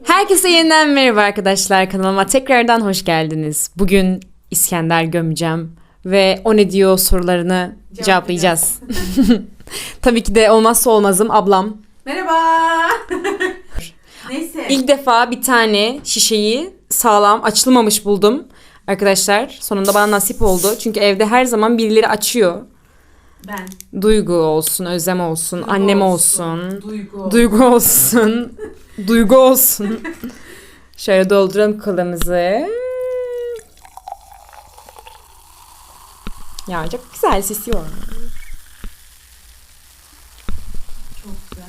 Herkese yeniden merhaba arkadaşlar. Kanalıma tekrardan hoş geldiniz. Bugün İskender gömeceğim ve o ne diyor sorularını cevaplayacağız. Tabii ki de olmazsa olmazım ablam. Merhaba. Neyse. İlk defa bir tane şişeyi sağlam açılmamış buldum. Arkadaşlar sonunda bana nasip oldu. Çünkü evde her zaman birileri açıyor. Ben. Duygu olsun, Özlem olsun, Duygu annem olsun. Duygu. Duygu olsun. Duygu olsun. Şöyle dolduralım kılımızı. Ya çok güzel sesi var. Çok güzel.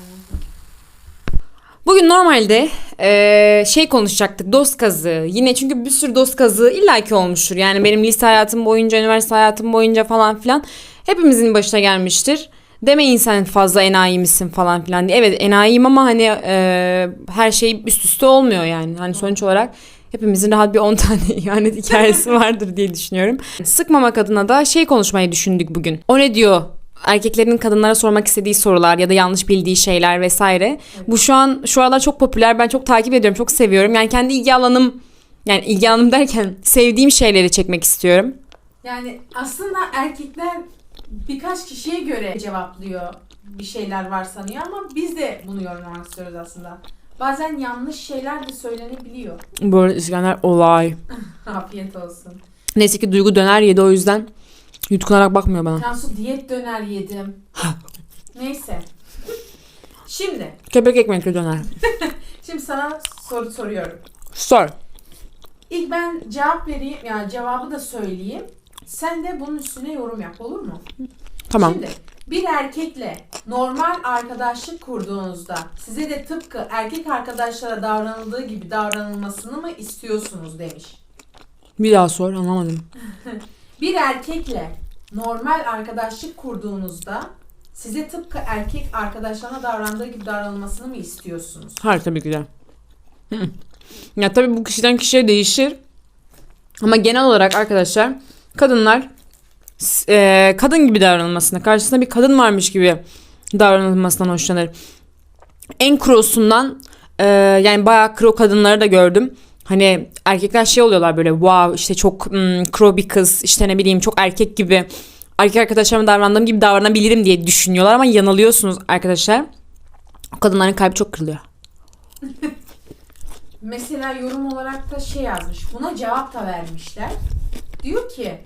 Bugün normalde eee, şey konuşacaktık dost kazığı. Yine çünkü bir sürü dost kazığı illaki olmuştur. Yani benim lise hayatım boyunca, üniversite hayatım boyunca falan filan hepimizin başına gelmiştir. Demeyin sen fazla enayi misin falan filan diye. Evet enayiyim ama hani eee, her şey üst üste olmuyor yani. Hani sonuç olarak hepimizin rahat bir 10 tane ihanet hikayesi vardır diye düşünüyorum. Sıkmamak adına da şey konuşmayı düşündük bugün. O ne diyor? Erkeklerin kadınlara sormak istediği sorular ya da yanlış bildiği şeyler vesaire. Bu şu an şu aralar çok popüler. Ben çok takip ediyorum, çok seviyorum. Yani kendi ilgi alanım yani ilgi alanım derken sevdiğim şeyleri çekmek istiyorum. Yani aslında erkekler birkaç kişiye göre cevaplıyor bir şeyler var sanıyor ama biz de bunu yorumlamak istiyoruz aslında. Bazen yanlış şeyler de söylenebiliyor. Bu arada İskender olay. Afiyet olsun. Neyse ki Duygu döner yedi o yüzden yutkunarak bakmıyor bana. Cansu diyet döner yedim. Neyse. Şimdi, Köpek ekmekli döner. şimdi sana soru soruyorum. Sor. İlk ben cevap vereyim, yani cevabı da söyleyeyim. Sen de bunun üstüne yorum yap olur mu? Tamam. Şimdi bir erkekle normal arkadaşlık kurduğunuzda size de tıpkı erkek arkadaşlara davranıldığı gibi davranılmasını mı istiyorsunuz demiş. Bir daha sor anlamadım. Bir erkekle normal arkadaşlık kurduğunuzda size tıpkı erkek arkadaşlarına davrandığı gibi davranılmasını mı istiyorsunuz? Hayır tabii ki de. Ya tabii bu kişiden kişiye değişir. Ama genel olarak arkadaşlar kadınlar e, kadın gibi davranılmasına, karşısında bir kadın varmış gibi davranılmasından hoşlanır. En krosundan e, yani bayağı kro kadınları da gördüm. Hani erkekler şey oluyorlar böyle wow işte çok mm, kro bir kız işte ne bileyim çok erkek gibi erkek arkadaşlarıma davrandığım gibi davranabilirim diye düşünüyorlar ama yanılıyorsunuz arkadaşlar. O kadınların kalbi çok kırılıyor. Mesela yorum olarak da şey yazmış. Buna cevap da vermişler. Diyor ki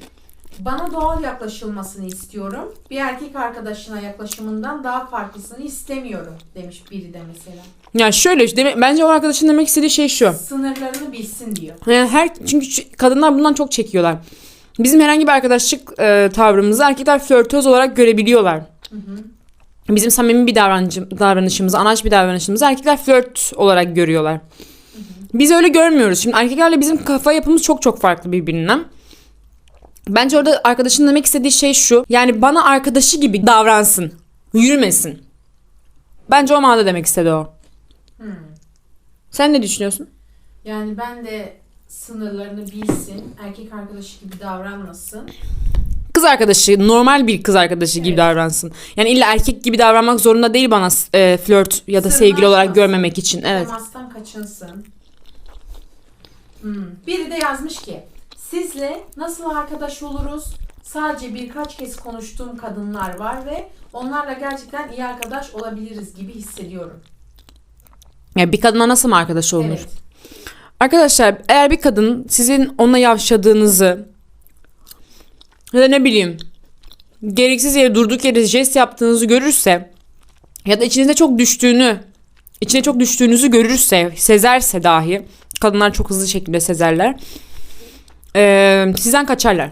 bana doğal yaklaşılmasını istiyorum. Bir erkek arkadaşına yaklaşımından daha farklısını istemiyorum demiş biri de mesela. Ya şöyle demek, bence o arkadaşın demek istediği şey şu. Sınırlarını bilsin diyor. Yani her çünkü kadınlar bundan çok çekiyorlar. Bizim herhangi bir arkadaşlık e, tavrımızı erkekler flörtöz olarak görebiliyorlar. Bizim samimi bir davranıcı- davranışımızı, anaç bir davranışımızı erkekler flört olarak görüyorlar. Biz öyle görmüyoruz. Şimdi erkeklerle bizim kafa yapımız çok çok farklı birbirinden. Bence orada arkadaşın demek istediği şey şu. Yani bana arkadaşı gibi davransın. Yürümesin. Bence o manada demek istedi o. Hmm. Sen ne düşünüyorsun? Yani ben de sınırlarını bilsin, erkek arkadaşı gibi davranmasın. kız arkadaşı, normal bir kız arkadaşı gibi Evet. davransın. Yani illa erkek gibi davranmak zorunda değil bana e, flört ya da sevgili olarak Sırnaşmasın. görmemek için. Evet. Temastan kaçınsın. Hmm. Biri de yazmış ki sizle nasıl arkadaş oluruz? Sadece birkaç kez konuştuğum kadınlar var ve onlarla gerçekten iyi arkadaş olabiliriz gibi hissediyorum. Ya bir kadına nasıl mı arkadaş olunur? Evet. Arkadaşlar eğer bir kadın sizin onunla yavşadığınızı ya da ne bileyim gereksiz yere durduk yere jest yaptığınızı görürse ya da içinize çok düştüğünü içine çok düştüğünüzü görürse sezerse dahi kadınlar çok hızlı şekilde sezerler eee, sizden kaçarlar.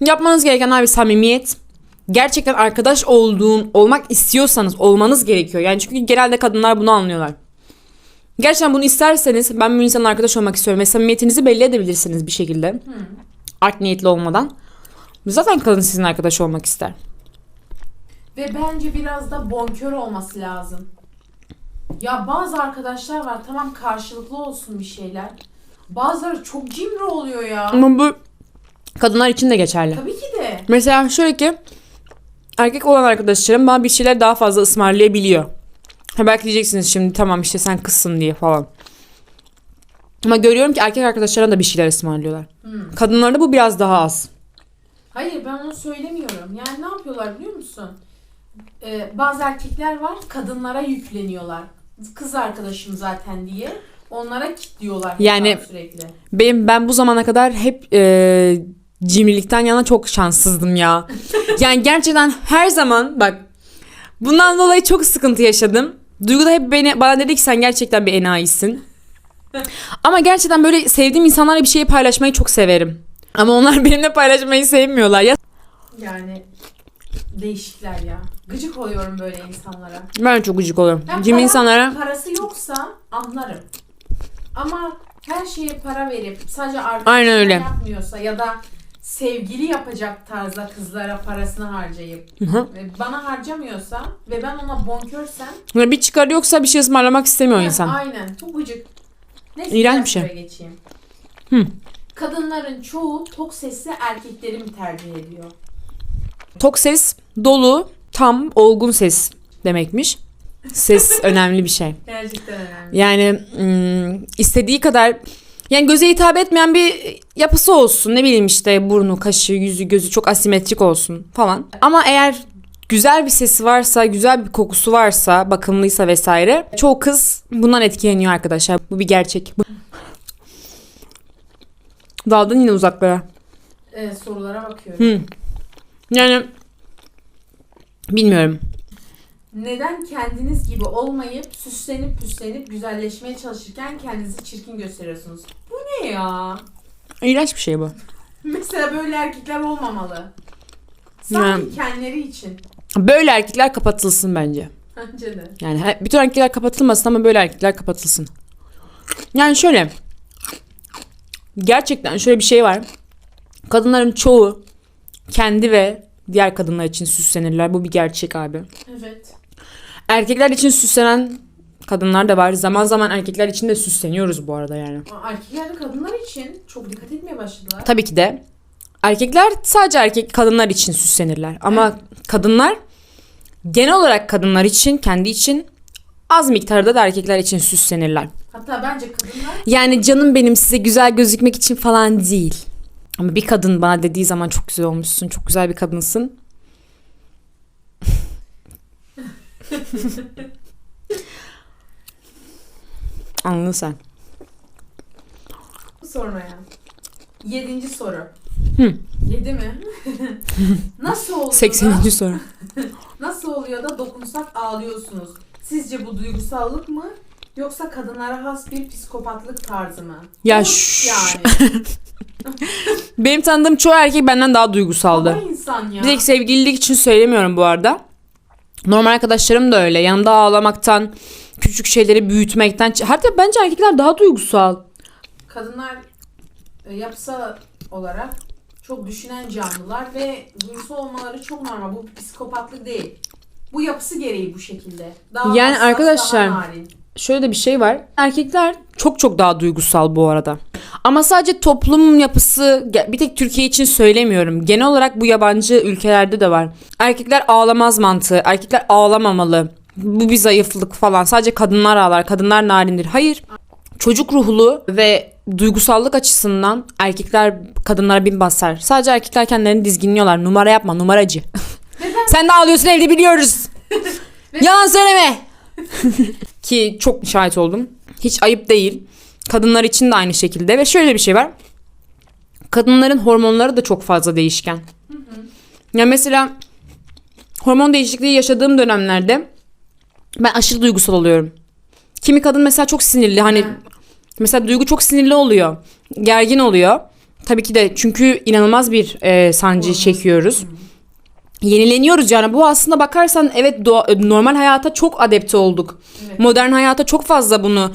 Yapmanız gereken abi samimiyet. Gerçekten arkadaş olduğun olmak istiyorsanız olmanız gerekiyor. Yani çünkü genelde kadınlar bunu anlıyorlar. Gerçekten bunu isterseniz ben bu insanla arkadaş olmak istiyorum ve samimiyetinizi belli edebilirsiniz bir şekilde. Art niyetli olmadan. Zaten kadın sizin arkadaş olmak ister. Ve bence biraz da bonkör olması lazım. Ya bazı arkadaşlar var tamam karşılıklı olsun bir şeyler. Bazıları çok cimri oluyor ya. Ama bu kadınlar için de geçerli. Tabii ki de. Mesela şöyle ki erkek olan arkadaşlarım bana bir şeyler daha fazla ısmarlayabiliyor. Ha belki diyeceksiniz şimdi tamam işte sen kızsın diye falan. Ama görüyorum ki erkek arkadaşlarına da bir şeyler ısmarlıyorlar. Hmm. Kadınlarda bu biraz daha az. Hayır ben onu söylemiyorum. Yani ne yapıyorlar biliyor musun? Ee, bazı erkekler var kadınlara yükleniyorlar. Kız arkadaşım zaten diye. Onlara kitliyorlar Yani- sürekli. Benim ben bu zamana kadar hep e, cimrilikten yana çok şanssızdım ya. yani gerçekten her zaman bak bundan dolayı çok sıkıntı yaşadım. Duygu da hep beni bana dedi ki sen gerçekten bir enayisin. Ama gerçekten böyle sevdiğim insanlarla bir şeyi paylaşmayı çok severim. Ama onlar benimle paylaşmayı sevmiyorlar. Ya Yani değişikler ya. Gıcık oluyorum böyle insanlara. ben çok gıcık oluyorum. Ben Cimri insanlara Parası yoksa anlarım. Ama her şeye para verip sadece arkadaşına Aynen öyle. yapmıyorsa ya da sevgili yapacak tarzda kızlara parasını harcayıp Hı. ve bana harcamıyorsa ve ben ona bonkörsem bir çıkar yoksa bir şey ısmarlamak istemiyor Evet, insan. Aynen. Çok gıcık. Neyse İğrenç bir şey. soruya geçeyim. Hı. Kadınların çoğu tok sesli erkekleri mi tercih ediyor? Tok ses, dolu, tam, olgun ses demekmiş. Ses önemli bir şey. Gerçekten önemli. Yani istediği kadar yani göze hitap etmeyen bir yapısı olsun. Ne bileyim işte burnu, kaşı, yüzü, gözü çok asimetrik olsun falan. Ama eğer güzel bir sesi varsa, güzel bir kokusu varsa, bakımlıysa vesaire çoğu kız bundan etkileniyor arkadaşlar. Bu bir gerçek. Daldın yine uzaklara. Evet, sorulara bakıyorum. Hı. Yani bilmiyorum. Neden kendiniz gibi olmayıp süslenip püslenip güzelleşmeye çalışırken kendinizi çirkin gösteriyorsunuz? Bu ne ya? İğrenç bir şey bu. Mesela böyle erkekler olmamalı. Sanki kendileri için. Böyle erkekler kapatılsın bence. Bence de. Yani he- bütün erkekler kapatılmasın ama böyle erkekler kapatılsın. Yani şöyle. Gerçekten şöyle bir şey var. Kadınların çoğu kendi ve diğer kadınlar için süslenirler. Bu bir gerçek abi. Evet. Erkekler için süslenen kadınlar da var. Zaman zaman erkekler için de süsleniyoruz bu arada yani. Erkekler de kadınlar için çok dikkat etmeye başladılar. Tabii ki de. Erkekler sadece erkek kadınlar için süslenirler. Ama kadınlar genel olarak kadınlar için, kendi için az miktarda da erkekler için süslenirler. Hatta bence kadınlar Yani canım benim size güzel gözükmek için falan değil. Ama bir kadın bana dediği zaman çok güzel olmuşsun, çok güzel bir kadınsın. Anladın sen. sormaya. Yedinci soru. Hı. Yedi mi? Nasıl oluyor 80. da, soru. nasıl oluyor da dokunsak ağlıyorsunuz? Sizce bu duygusallık mı? Yoksa kadınlara has bir psikopatlık tarzı mı? Ya şş. yani. Benim tanıdığım çoğu erkek benden daha duygusaldı. Ama insan ya. Direkt sevgililik için söylemiyorum bu arada. Normal arkadaşlarım da öyle. Yanında ağlamaktan, küçük şeyleri büyütmekten. Hatta bence erkekler daha duygusal. Kadınlar e, yapısal olarak çok düşünen canlılar ve duygusal olmaları çok normal. Bu psikopatlık değil. Bu yapısı gereği bu şekilde. Daha Yani hassas, arkadaşlar, daha narin. Şöyle de bir şey var. Erkekler çok çok daha duygusal bu arada. Ama sadece toplum yapısı bir tek Türkiye için söylemiyorum. Genel olarak bu yabancı ülkelerde de var. Erkekler ağlamaz mantığı. Erkekler ağlamamalı. Bu bir zayıflık falan. Sadece kadınlar ağlar. Kadınlar narindir. Hayır. Çocuk ruhlu ve duygusallık açısından erkekler kadınlara bin basar. Sadece erkekler kendilerini dizginliyorlar. Numara yapma numaracı. Sen de ağlıyorsun evde biliyoruz. Yalan söyleme. Ki çok şahit oldum. Hiç ayıp değil. Kadınlar için de aynı şekilde ve şöyle bir şey var. Kadınların hormonları da çok fazla değişken. Ya mesela hormon değişikliği yaşadığım dönemlerde ben aşırı duygusal oluyorum. Kimi kadın mesela çok sinirli hani Ha. mesela duygu çok sinirli oluyor. Gergin oluyor. Tabii ki de çünkü inanılmaz bir e, sancı çekiyoruz. Yenileniyoruz yani bu aslında bakarsan evet doğa- normal hayata çok adapte olduk. Evet. Modern hayata çok fazla bunu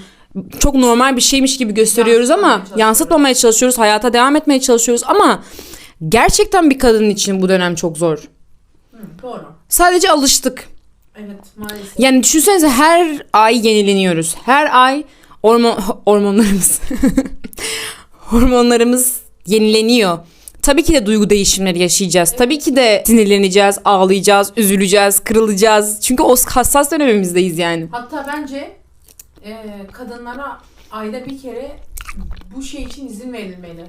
çok normal bir şeymiş gibi gösteriyoruz ama Yansıtmamaya çalışıyoruz. yansıtmamaya çalışıyoruz. Hayata devam etmeye çalışıyoruz ama gerçekten bir kadın için bu dönem çok zor. Hı, doğru. Sadece alıştık. Evet maalesef. Yani düşünsenize her ay yenileniyoruz. Her ay hormon hormonlarımız hormonlarımız yenileniyor. Tabii ki de duygu değişimleri yaşayacağız. Tabii ki de sinirleneceğiz, ağlayacağız, üzüleceğiz, kırılacağız. Çünkü o hassas dönemimizdeyiz yani. Hatta bence e, kadınlara ayda bir kere bu şey için izin verilmeli.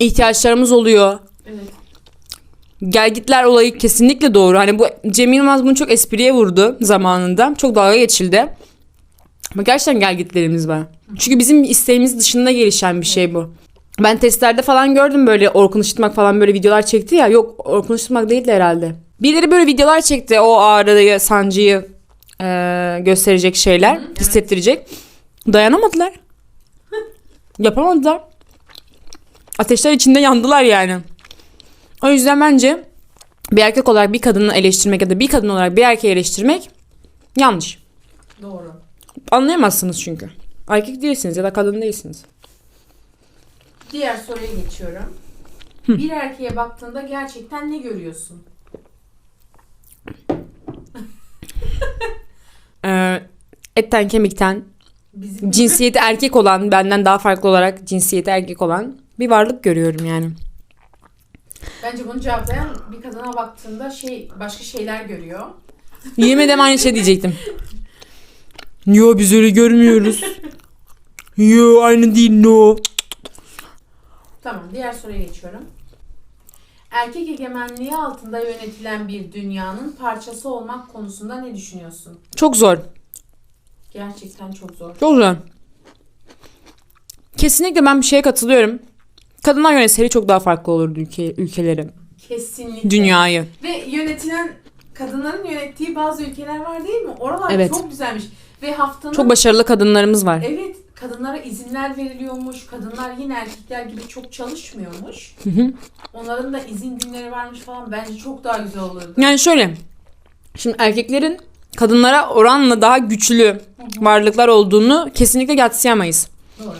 İhtiyaçlarımız oluyor. Evet. Gelgitler olayı kesinlikle doğru. Hani bu Cem Yılmaz bunu çok espriye vurdu zamanında. Çok dalga geçildi. Ama gerçekten gelgitlerimiz var. Çünkü bizim isteğimiz dışında gelişen bir şey bu. Ben testlerde falan gördüm böyle Orkun Işıtmak falan böyle videolar çekti ya. Yok Orkun Işıtmak değildi herhalde. Birileri böyle videolar çekti o ağrıyı, sancıyı eee, gösterecek şeyler, hissettirecek. Dayanamadılar. Yapamadılar. Ateşler içinde yandılar yani. O yüzden bence bir erkek olarak bir kadını eleştirmek ya da bir kadın olarak bir erkeği eleştirmek yanlış. Doğru. Anlayamazsınız çünkü. Erkek değilsiniz ya da kadın değilsiniz. Diğer soruya geçiyorum. Bir erkeğe baktığında gerçekten ne görüyorsun? Ee, etten kemikten Bizim cinsiyeti erkek olan benden daha farklı olarak cinsiyeti erkek olan bir varlık görüyorum yani. Bence bunu cevaplayan bir kadına baktığında şey başka şeyler görüyor. Yemin ederim aynı şey diyecektim. Yo biz öyle görmüyoruz. Yo aynı değil no. Tamam diğer soruya geçiyorum. Erkek egemenliği altında yönetilen bir dünyanın parçası olmak konusunda ne düşünüyorsun? Çok zor. Gerçekten çok zor. Çok zor. Kesinlikle ben bir şeye katılıyorum. Kadınlar yönetseydi çok daha farklı olurdu ülke, ülkeleri, Kesinlikle. dünyayı. Ve yönetilen kadınların yönettiği bazı ülkeler var değil mi? Oralar Evet. çok güzelmiş. Ve haftanın Çok başarılı kadınlarımız var. Evet, kadınlara izinler veriliyormuş. Kadınlar yine erkekler gibi çok çalışmıyormuş. Hı hı. Onların da izin günleri varmış falan. Bence çok daha güzel olurdu. Yani şöyle. Şimdi erkeklerin kadınlara oranla daha güçlü varlıklar olduğunu kesinlikle yatsıyamayız. Doğru.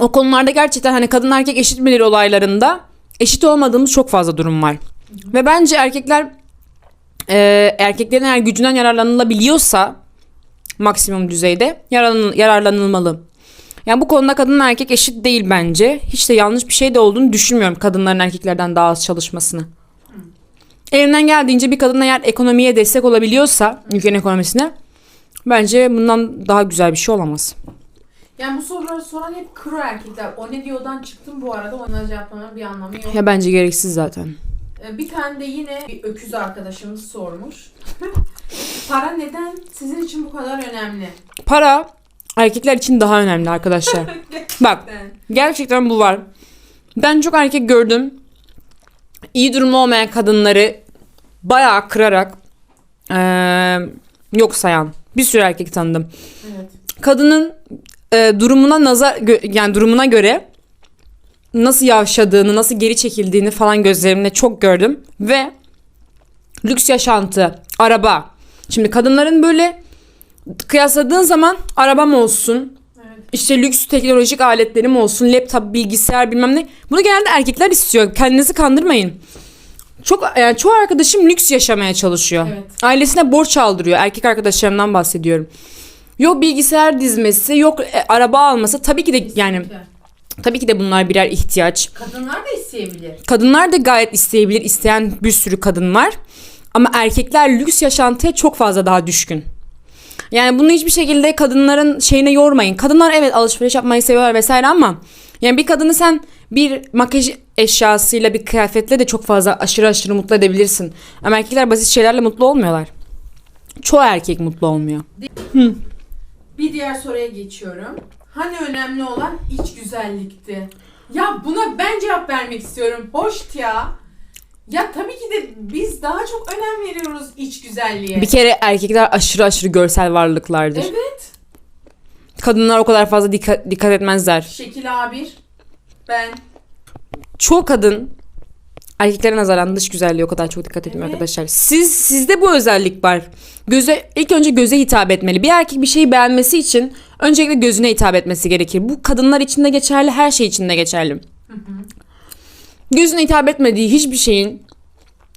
O konularda gerçekten hani kadın erkek eşit midir olaylarında eşit olmadığımız çok fazla durum var. Ve bence erkekler e, erkeklerin eğer gücünden yararlanılabiliyorsa maksimum düzeyde yararlan- yararlanılmalı. Yani bu konuda kadın erkek eşit değil bence. Hiç de yanlış bir şey de olduğunu düşünmüyorum kadınların erkeklerden daha az çalışmasını. Elinden geldiğince bir kadın eğer ekonomiye destek olabiliyorsa ülkenin ekonomisine bence bundan daha güzel bir şey olamaz. Yani bu soruları soran hep kuru erkekler. O ne diyordan çıktım bu arada. Onlara cevaplamanın bir anlamı yok. Ya bence gereksiz zaten. Ee, Bir tane de yine bir öküz arkadaşımız sormuş. Para neden sizin için bu kadar önemli? Para erkekler için daha önemli arkadaşlar. Bak Ben. gerçekten bu var. Ben çok erkek gördüm. İyi durumda olmayan kadınları bayağı kırarak eee, yok sayan bir sürü erkek tanıdım. Evet. Kadının e, durumuna nazar gö- yani durumuna göre nasıl yavşadığını, nasıl geri çekildiğini falan gözlerimle çok gördüm ve lüks yaşantı, araba. Şimdi kadınların böyle kıyasladığın zaman arabam olsun, Evet. işte lüks teknolojik aletlerim olsun, laptop, bilgisayar bilmem ne. Bunu genelde erkekler istiyor. Kendinizi kandırmayın. Çok yani çoğu arkadaşım lüks yaşamaya çalışıyor. Evet. Ailesine borç aldırıyor. Erkek arkadaşlarımdan bahsediyorum. Yok bilgisayar dizmesi, yok e, araba alması. Tabii ki de yani Kesinlikle. tabii ki de bunlar birer ihtiyaç. Kadınlar da isteyebilir. Kadınlar da gayet isteyebilir. isteyen bir sürü kadın var. Ama erkekler lüks yaşantıya çok fazla daha düşkün. Yani bunu hiçbir şekilde kadınların şeyine yormayın. Kadınlar evet alışveriş yapmayı seviyorlar vesaire ama yani bir kadını sen bir makyaj eşyasıyla bir kıyafetle de çok fazla aşırı aşırı mutlu edebilirsin. Ama erkekler basit şeylerle mutlu olmuyorlar. Çoğu erkek mutlu olmuyor. Bir diğer soruya geçiyorum. Hani önemli olan iç güzellikti. Ya buna ben cevap vermek istiyorum. Hoşt ya. Ya tabii ki de biz daha çok önem veriyoruz iç güzelliğe. Bir kere erkekler aşırı aşırı görsel varlıklardır. Evet. Kadınlar o kadar fazla dikkat, dikkat etmezler. Şekil A1. Ben. çoğu kadın erkeklere nazaran dış güzelliğe o kadar çok dikkat etmiyor Evet. arkadaşlar. Siz sizde bu özellik var. Göze ilk önce göze hitap etmeli. Bir erkek bir şeyi beğenmesi için öncelikle gözüne hitap etmesi gerekir. Bu kadınlar için de geçerli, her şey için de geçerli. Gözüne hitap etmediği hiçbir şeyin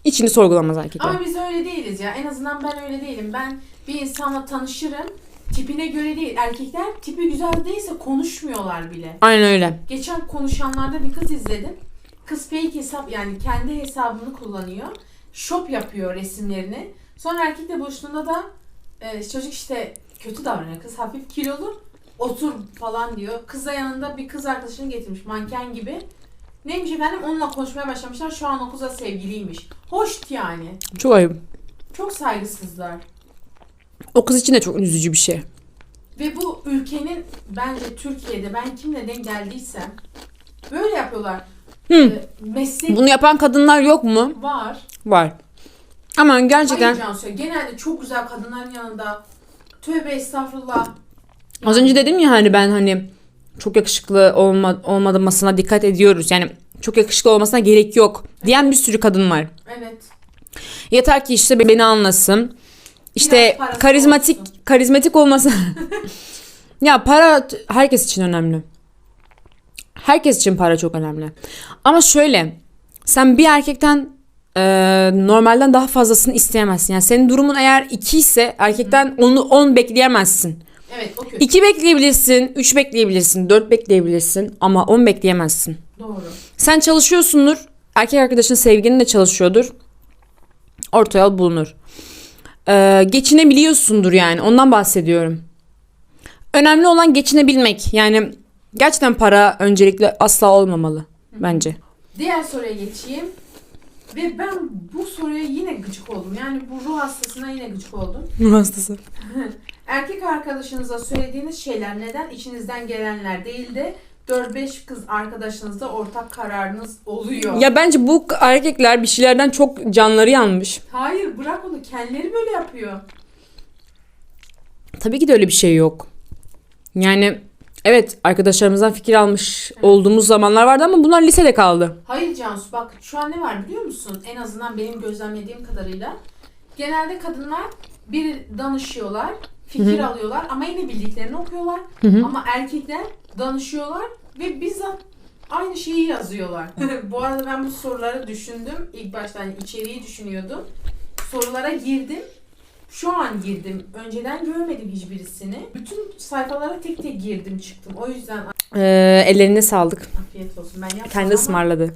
içini sorgulamaz erkekler. Ama biz öyle değiliz ya. En azından ben öyle değilim. Ben bir insanla tanışırım. tipine göre değil. Erkekler tipi güzel değilse konuşmuyorlar bile. Aynen öyle. Geçen konuşanlarda bir kız izledim. Kız fake hesap yani kendi hesabını kullanıyor. Shop yapıyor resimlerini. Sonra erkekle buluştuğunda da e, çocuk işte kötü davranıyor. Kız hafif kilolu. Otur falan diyor. Kız da yanında bir kız arkadaşını getirmiş manken gibi. Neymiş efendim onunla konuşmaya başlamışlar. Şu an o kıza sevgiliymiş. Hoş yani. Çok ayıp. Çok saygısızlar. O kız için de çok üzücü bir şey. Ve bu ülkenin bence Türkiye'de ben kimle denk geldiysem böyle yapıyorlar. Hı. Ee, Meslek Bunu yapan kadınlar yok mu? var. Var. Ama gerçekten Hayır Cansu. Genelde çok güzel kadınların yanında tövbe estağfurullah. az önce dedim ya hani ben hani çok yakışıklı olma, olmamasına dikkat ediyoruz. Yani çok yakışıklı olmasına gerek yok diyen bir sürü kadın var. Evet. Yeter ki işte beni anlasın. İşte karizmatik olsun. karizmatik olması. ya para herkes için önemli. Herkes için para çok önemli. Ama şöyle sen bir erkekten e, normalden daha fazlasını isteyemezsin. Yani senin durumun eğer 2 ise erkekten onu 10 bekleyemezsin. Evet o kötü. 2 bekleyebilirsin, 3 bekleyebilirsin, 4 bekleyebilirsin ama 10 bekleyemezsin. Doğru. Sen çalışıyorsundur. Erkek arkadaşın sevgilin de çalışıyordur. Orta yol bulunur. Ee, geçinebiliyorsundur yani. Ondan bahsediyorum. Önemli olan geçinebilmek. Yani gerçekten para öncelikle asla olmamalı bence. Diğer soruya geçeyim. Ve ben bu soruya yine gıcık oldum. Yani bu ruh hastasına yine gıcık oldum. Hastası. Erkek arkadaşınıza söylediğiniz şeyler neden içinizden gelenler değil de 4-5 kız arkadaşınızda ortak kararınız oluyor. Ya bence bu erkekler bir şeylerden çok canları yanmış. Hayır bırak onu kendileri böyle yapıyor. Tabii ki de öyle bir şey yok. Yani evet arkadaşlarımızdan fikir almış olduğumuz zamanlar vardı ama bunlar lisede kaldı. Hayır Cansu bak şu an ne var biliyor musun? En azından benim gözlemlediğim kadarıyla. Genelde kadınlar bir danışıyorlar, fikir alıyorlar ama yine bildiklerini okuyorlar. Ama erkekler danışıyorlar ve bizzat aynı şeyi yazıyorlar. bu arada ben bu soruları düşündüm. İlk başta hani içeriği düşünüyordum. Sorulara girdim. Şu an girdim. Önceden görmedim hiçbirisini. Bütün sayfalara tek tek girdim çıktım. O yüzden Ee, ellerine sağlık. afiyet olsun. Ben yapmadım Kendi ama ısmarladı.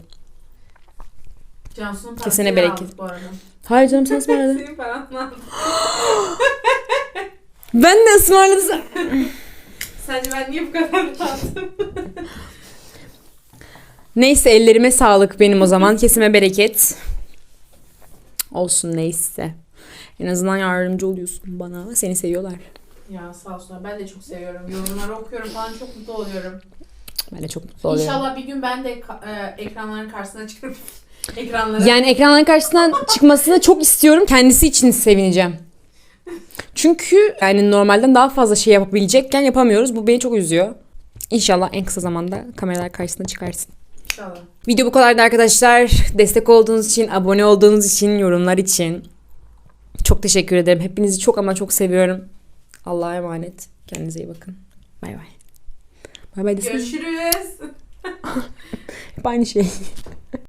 Cansu'nun Kesene bereket. aldık bu arada. Hayır canım sen ısmarladın. Senin paranı aldım. ben de ısmarladım. Sence ben niye bu kadar rahatım? Neyse ellerime sağlık benim o zaman. Kesime bereket. Olsun neyse. En azından yardımcı oluyorsun bana. Seni seviyorlar. ya sağ olsunlar. Ben de çok seviyorum. Yorumları okuyorum falan çok mutlu oluyorum. Ben de çok mutlu oluyorum. İnşallah bir gün ben de e, ekranların karşısına çıkıp ekranlara Yani ekranların karşısından çıkmasını çok istiyorum. Kendisi için sevineceğim. Çünkü yani normalden daha fazla şey yapabilecekken yapamıyoruz. Bu beni çok üzüyor. İnşallah en kısa zamanda kameralar karşısına çıkarsın. İnşallah. Video bu kadardı arkadaşlar. Destek olduğunuz için, abone olduğunuz için, yorumlar için. Çok teşekkür ederim. Hepinizi çok ama çok seviyorum. Allah'a emanet. Kendinize iyi bakın. Bay bay. Bay bay. Görüşürüz. Hep aynı şey.